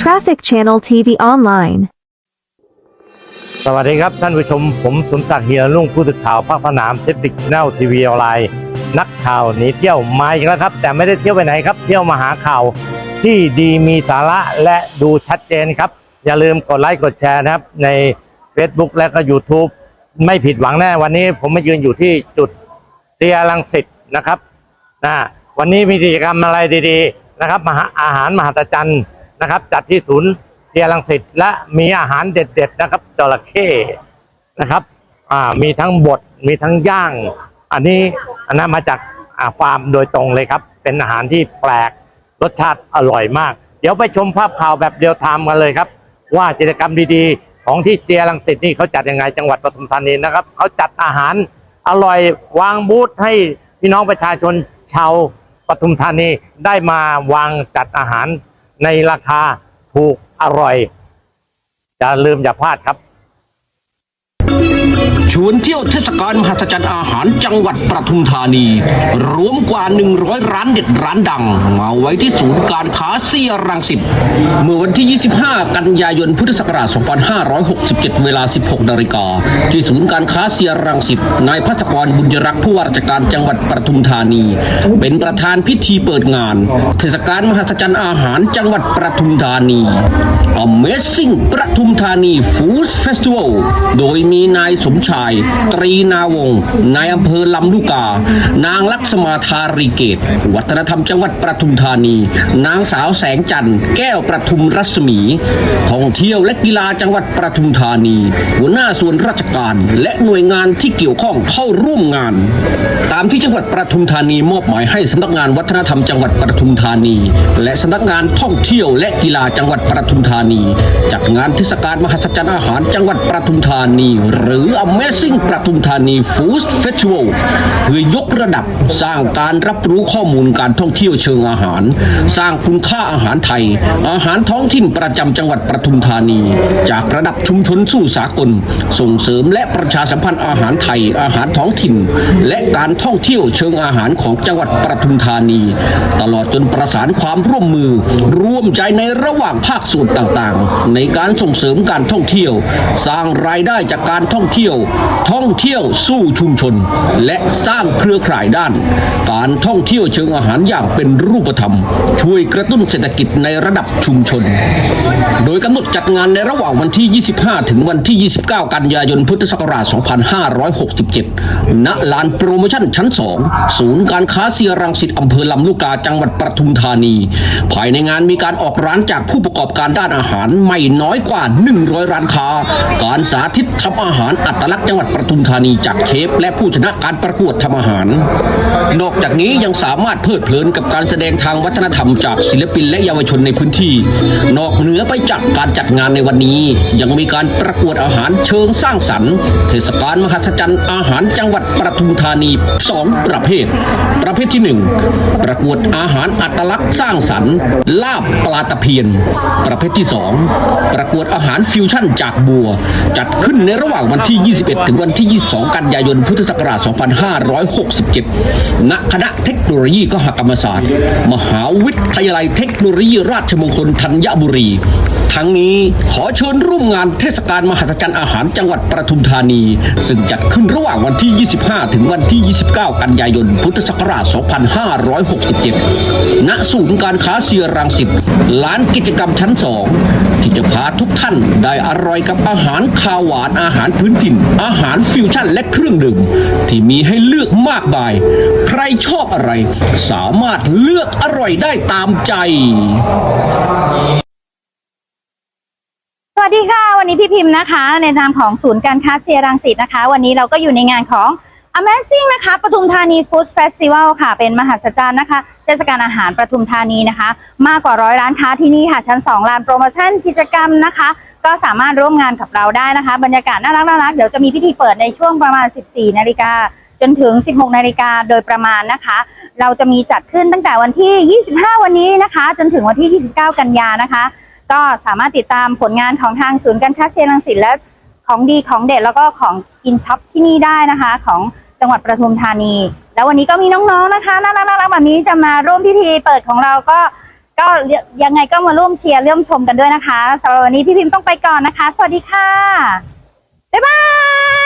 Traffic Channel TV Online สวัสดีครับท่านผู้ชม ผมสมศักดิ์เฮียรุ่งผู้สื่อข่าวภาคสนามเทปติกแนลทีวีออนไลน์นักข่าวหนีเที่ยวมาอีกแล้วครับ แต่ไม่ได้เที่ยวไปไหนครับ เที่ยวมาหาข่าวที่ดีมีสาระและดูชัดเจนครับ อย่าลืมกดไลค์กดแชร์นะครับใน Facebook และก็ YouTube ไม่ผิดหวังแน่วันนี้ผมมายืนอยู่ที่จุดเซียรังสิตนะครับนะวันนี้มีกิจกรรมอะไรดีๆนะครับมหาอาหารมหัศจรรย์นะครับ จัดที่ศูนย์เซียรังสิตและมีอาหารเด็ด ๆ นะครับจระเข้นะครับอ่ามีทั้งบดมีทั้งย่าง อันนี้อันนั้นมาจากาฟาร์มโดยตรงเลยครับ เป็นอาหารที่แปลกรสชาติอร่อยมาก เดี๋ยวไปชมภาพข่าวแบบเดียวไทม์กันเลยครับ ว่ากิจกรรมดีๆ ของที่เตียรังสิตนี่เขาจัดยังไงจังหวัดปทุมธานีนะครับเขาจัดอาหารอร่อยวางบูธให้พี่น้องประชาชนชาวปทุมธานีได้มาวางจัดอาหารในราคาถูกอร่อยอย่าลืมอย่าพลาดครับ วนเที่ยวเทศกาลมหัศจรรย์อาหารจังหวัดปทุมธานี รวมกว่า 100 ร้านเด็ดร้านดัง มาไว้ที่ศูนย์การค้าเซียรังสิตเมื่อวันที่ 25 กันยายนพุทธศักราช 2567 เวลา 16นาฬิกาที่ศูนย์การค้าเซียรังสิตนายพัศกรบุญยรักษ์ผู้ว่าราชการจังหวัดปทุมธานี เป็นประธานพิธีเปิดงาน เทศกาลมหัศจรรย์อาหารจังหวัดปทุมธานี Amazing ปทุมธานี Food Festival โดยมีนายสมชายตรีนาวงศ์นายอำเภอลำลูกกา นางลักษมาธารีเกต วัฒนธรรมจังหวัดปทุมธานี นางสาวแสงจันทร์แก้วประทุมรัศมี ท่องเที่ยวและกีฬาจังหวัดปทุมธานี หัวหน้าส่วนราชการและหน่วยงานที่เกี่ยวข้องเข้าร่วมงาน ตามที่จังหวัดปทุมธานีมอบหมายให้สำนักงานวัฒนธรรมจังหวัดปทุมธานี และสำนักงานท่องเที่ยวและกีฬาจังหวัดปทุมธานี จัดงานเทศกาลมหัศจรรย์อาหารจังหวัดปทุมธานี หรือซิ่งประทุมธานีฟูสเฟสติวัล พื่อยกระดับสร้างการรับรู้ข้อมูลการท่องเที่ยวเชิงอาหาร สร้างคุณค่าอาหารไทย อาหารท้องถิ่นประจำจังหวัดปทุมธานี จากระดับชุมชนสู่สากล ส่งเสริมและประชาสัมพันธ์อาหารไทย อาหารท้องถิ่น และการท่องเที่ยวเชิงอาหารของจังหวัดปทุมธานี ตลอดจนประสานความร่วมมือ ร่วมใจในระหว่างภาคส่วนต่างๆ ในการส่งเสริมการท่องเที่ยว สร้างรายได้จากการท่องเที่ยว ท่องเที่ยวสู่ชุมชน และสร้างร้างเครือข่ายด้าน การท่องเที่ยวเชิงอาหารอย่างเป็นรูปธรรม ช่วยกระตุ้นเศรษฐกิจในระดับชุมชน โดยกำหนดจัดงานในระหว่างวันที่ 25 ถึงวันที่ 29 กันยายนพุทธศักราช 2567 ณ ลานโปรโมชั่นชั้น 2 ศูนย์การค้าเซียรังสิตอำเภอลำลูกกาจังหวัดปทุมธานี ภายในงานมีการออกร้านจากผู้ประกอบการด้านอาหารไม่น้อยกว่า 100 ร้านค้า การสาธิตทำอาหารอัตลักษณ์จังหวัดปทุมธานีจากเชฟและผู้ชนะการประกวดทำอาหาร นอกจากนี้ยังสามารถเพลิดเพลินกับการแสดงทางวัฒนธรรมจากศิลปินและเยาวชนในพื้นที่ นอกเหนือไปจากการจัดงานในวันนี้ ยังมีการประกวดอาหารเชิงสร้างสรรค์ เทศกาลมหัศจรรย์อาหารจังหวัดปทุมธานี 2 ประเภท ประเภทที่ 1 ประกวดอาหารอัตลักษณ์สร้างสรรค์ ลาบปลาตะเพียน ประเภทที่ 2 ประกวดอาหารฟิวชั่นจากบัว จัดขึ้นในระหว่างวันที่ 21 ถึงวันที่ 22 กันยายนพุทธศักราช 2500 2567 ณ คณะเทคโนโลยีกหกรรมศาสตร์ มหาวิทยาลัยเทคโนโลยีราชมงคลธัญบุรี ทั้งนี้ขอเชิญร่วมงานเทศกาลมหัศจรรย์อาหารจังหวัดปทุมธานี ซึ่งจัดขึ้นระหว่างวันที่ 25 ถึงวันที่ 29 กันยายน พุทธศักราช 2567 ณ ศูนย์การค้าเซียรังสิตลานกิจกรรมชั้น 2 ที่จะพาทุกท่านได้อร่อยกับอาหารคาวหวานอาหารพื้นถิ่น อาหารฟิวชั่นและเครื่องดื่มที่มีให้เลือกมากมาย ใครชอบอะไร สามารถเลือกอร่อยได้ตามใจ สวัสดีค่ะ วันนี้พี่พิมพ์นะคะ ในนามของศูนย์การค้าเซียรังสิตนะคะ วันนี้เราก็อยู่ในงานของ Amazing นะคะปทุมธานี Food Festival ค่ะ เป็นมหัศจรรย์นะคะ เทศกาลอาหารปทุมธานีนะคะ มากกว่าร้อยร้านค้าที่นี่ค่ะ ชั้น 2 ลานโปรโมชั่นกิจกรรมนะคะ ก็สามารถร่วมงานกับเราได้นะคะ บรรยากาศน่ารักน่ารักเดี๋ยวจะมีพิธีเปิดในช่วงประมาณ 14 นาฬิกา จนถึง 16 นาฬิกาโดยประมาณนะคะ เราจะมีจัดขึ้นตั้งแต่วันที่ 25 วันนี้นะคะ จนถึงวันที่ 29 กันยานะคะ ก็สามารถติดตามผลงานของทางศูนย์การค้าเชียงรังสิตและของดีของเด็ดแล้วก็ของกินช็อปที่นี่ได้นะคะ ของจังหวัดประทุมธานี แล้ววันนี้ก็มีน้องๆนะคะน่ารักน่ารักแบบนี้จะมาร่วมพิธีเปิดของเราก็ก็ยังไงก็มาร่วมเชียร์ร่วมชมกันด้วยนะคะสำหรับวันนี้พี่พิมพ์ต้องไปก่อนนะคะ สวัสดีค่ะ บ๊ายบาย